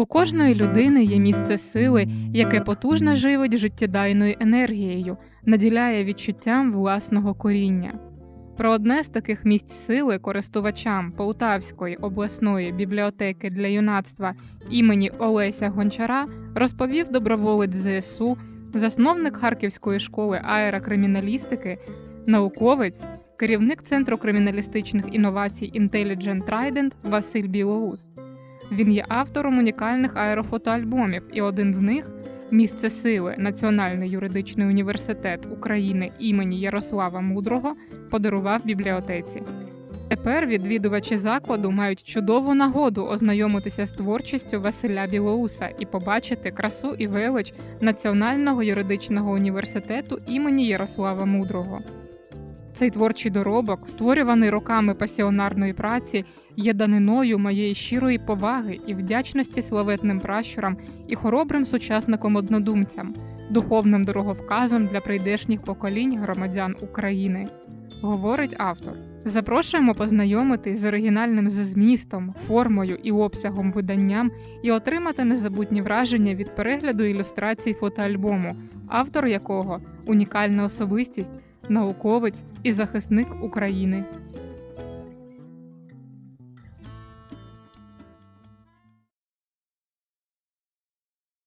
У кожної людини є місце сили, яке потужно живить життєдайною енергією, наділяє відчуттям власного коріння. Про одне з таких місць сили користувачам Полтавської обласної бібліотеки для юнацтва імені Олеся Гончара розповів доброволець ЗСУ, засновник Харківської школи аерокриміналістики, науковець, керівник Центру криміналістичних інновацій Intelligent Trident Василь Білоус. Він є автором унікальних аерофотоальбомів, і один з них Місце сили Національний юридичний університет України імені Ярослава Мудрого подарував бібліотеці. Тепер відвідувачі закладу мають чудову нагоду ознайомитися з творчістю Василя Білоуса і побачити красу і велич Національного юридичного університету імені Ярослава Мудрого. Цей творчий доробок, створюваний роками пасіонарної праці, є даниною моєї щирої поваги і вдячності славетним пращурам і хоробрим сучасникам однодумцям, духовним дороговказом для прийдешніх поколінь громадян України, говорить автор. Запрошуємо познайомитись з оригінальним за змістом, формою і обсягом виданням і отримати незабутні враження від перегляду ілюстрацій фотоальбому, автор якого унікальна особистість, науковець і захисник України.